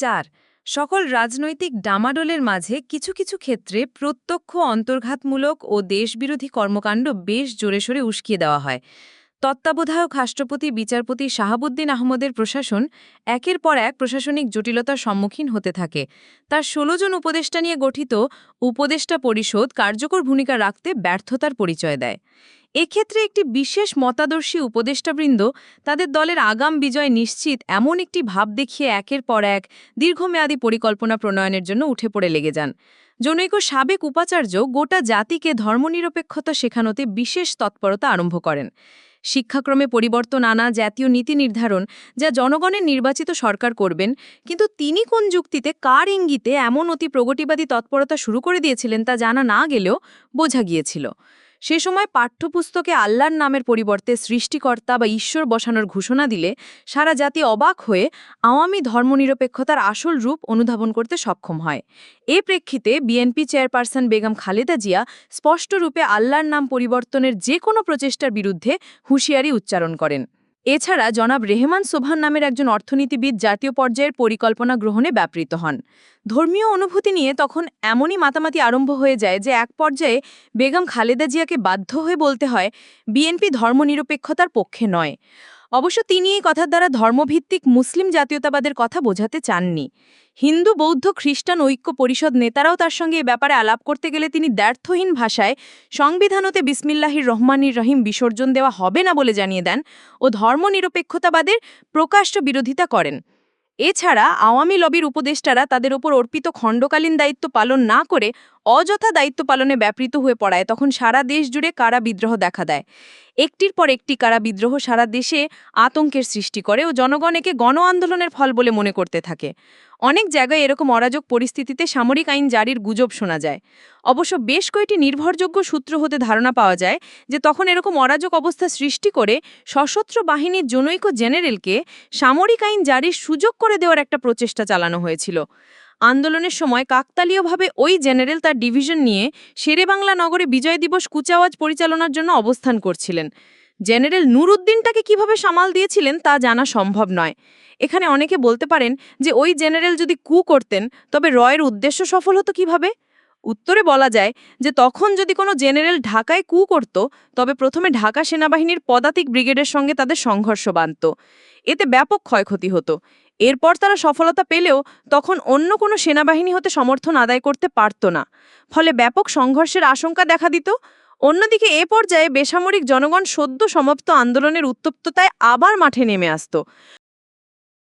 চার, সকল রাজনৈতিক ডামাডোলের মাঝে কিছু কিছু ক্ষেত্রে প্রত্যক্ষ অন্তর্ঘাতমূলক ও দেশবিরোধী কর্মকাণ্ড বেশ জোরে সোরে উস্কিয়ে দেওয়া হয়। তত্ত্বাবধায়ক রাষ্ট্রপতি বিচারপতি শাহাবুদ্দিন আহমদের প্রশাসন একের পর এক প্রশাসনিক জটিলতার সম্মুখীন হতে থাকে। তার ১৬ জন উপদেষ্টা নিয়ে গঠিত উপদেষ্টা পরিষদ কার্যকর ভূমিকা রাখতে ব্যর্থতার পরিচয় দেয়। এক্ষেত্রে একটি বিশেষ মতাদর্শী উপদেষ্টাবৃন্দ তাদের দলের আগাম বিজয় নিশ্চিত এমন একটি ভাব দেখিয়ে একের পর এক দীর্ঘমেয়াদী পরিকল্পনা প্রণয়নের জন্য উঠে পড়ে লেগে যান। জনৈক সাবেক উপাচার্য গোটা জাতিকে ধর্মনিরপেক্ষতা শেখানোতে বিশেষ তৎপরতা আরম্ভ করেন। শিক্ষাক্রমে পরিবর্তন আনা জাতীয় নীতি নির্ধারণ, যা জনগণের নির্বাচিত সরকার করবেন। কিন্তু তিনি কোন যুক্তিতে কার ইঙ্গিতে এমন অতি প্রগতিবাদী তৎপরতা শুরু করে দিয়েছিলেন তা জানা না গেলেও বোঝা গিয়েছিল। সে সময় পাঠ্যপুস্তকে আল্লাহর নামের পরিবর্তে সৃষ্টিকর্তা বা ঈশ্বর বসানোর ঘোষণা দিলে সারা জাতি অবাক হয়ে আওয়ামী ধর্মনিরপেক্ষতার আসল রূপ অনুধাবন করতে সক্ষম হয়। এ প্রেক্ষিতে বিএনপি চেয়ারপারসন বেগম খালেদা জিয়া স্পষ্টরূপে আল্লাহর নাম পরিবর্তনের যে কোনো প্রচেষ্টার বিরুদ্ধে হুঁশিয়ারি উচ্চারণ করেন। এছাড়া জনাব রেহমান সোভান নামের একজন অর্থনীতিবিদ জাতীয় পর্যায়ের পরিকল্পনা গ্রহণে ব্যাপৃত হন। ধর্মীয় অনুভূতি নিয়ে তখন এমনই মাতামাতি আরম্ভ হয়ে যায় যে এক পর্যায়ে বেগম খালেদা জিয়াকে বাধ্য হয়ে বলতে হয়, বিএনপি ধর্মনিরপেক্ষতার পক্ষে নয়। অবশ্য তিনি এই কথার দ্বারা ধর্মভিত্তিক মুসলিম জাতীয়তাবাদের কথা বোঝাতে চাননি। হিন্দু, বৌদ্ধ, খ্রিস্টান, ঐক্য পরিষদ নেতারাও তার সঙ্গে এ ব্যাপারে আলাপ করতে গেলে তিনি দ্ব্যর্থহীন ভাষায় সংবিধানতে বিসমিল্লাহির রহমানির রহিম বিসর্জন দেওয়া হবে না বলে জানিয়ে দেন ও ধর্মনিরপেক্ষতাবাদের প্রকাশ্য বিরোধিতা করেন। এছাড়া আওয়ামী লবির উপদেষ্টারা তাদের ওপর অর্পিত খণ্ডকালীন দায়িত্ব পালন না করে অযথা দায়িত্ব পালনে ব্যাপৃত হয়ে পড়ায়, তখন সারা দেশ জুড়ে কারা বিদ্রোহ দেখা দেয়? একটির পর একটি কারা বিদ্রোহ সারা দেশে আতঙ্কের সৃষ্টি করে ও জনগণ একে গণ আন্দোলনের ফল বলে মনে করতে থাকে। অনেক জায়গায় এরকম অরাজক পরিস্থিতিতে সামরিক আইন জারির গুজব শোনা যায়। অবশ্য বেশ কয়েকটি নির্ভরযোগ্য সূত্র হতে ধারণা পাওয়া যায় যে, তখন এরকম অরাজক অবস্থা সৃষ্টি করে সশস্ত্র বাহিনীর জনৈক জেনারেলকে সামরিক আইন জারির সুযোগ করে দেওয়ার একটা প্রচেষ্টা চালানো হয়েছিল। আন্দোলনের সময় কাকতালীয়ভাবে ওই জেনারেল তার ডিভিশন নিয়ে শেরেবাংলা নগরে বিজয় দিবস কুচাওয়াজ পরিচালনার জন্য অবস্থান করছিলেন। জেনারেল নুরুদ্দিনটাকে কীভাবে সামাল দিয়েছিলেন তা জানা সম্ভব নয়। এখানে অনেকে বলতে পারেন যে ওই জেনারেল যদি কু করতেন, তবে রয়ের উদ্দেশ্য সফল হতো কীভাবে? উত্তরে বলা যায় যে তখন যদি কোনো জেনারেল ঢাকায় কু করত, তবে প্রথমে ঢাকা সেনাবাহিনীর পদাতিক ব্রিগেডের সঙ্গে তাদের সংঘর্ষ বাঁধত। এতে ব্যাপক ক্ষয়ক্ষতি হতো। এরপর তারা সফলতা পেলেও তখন অন্য কোনো সেনাবাহিনী হতে সমর্থন আদায় করতে পারত না। ফলে ব্যাপক সংঘর্ষের আশঙ্কা দেখা দিত। অন্যদিকে এ পর্যায়ে বেসামরিক জনগণ সদ্য সমাপ্ত আন্দোলনের উত্তপ্ততায় আবার মাঠে নেমে আসত।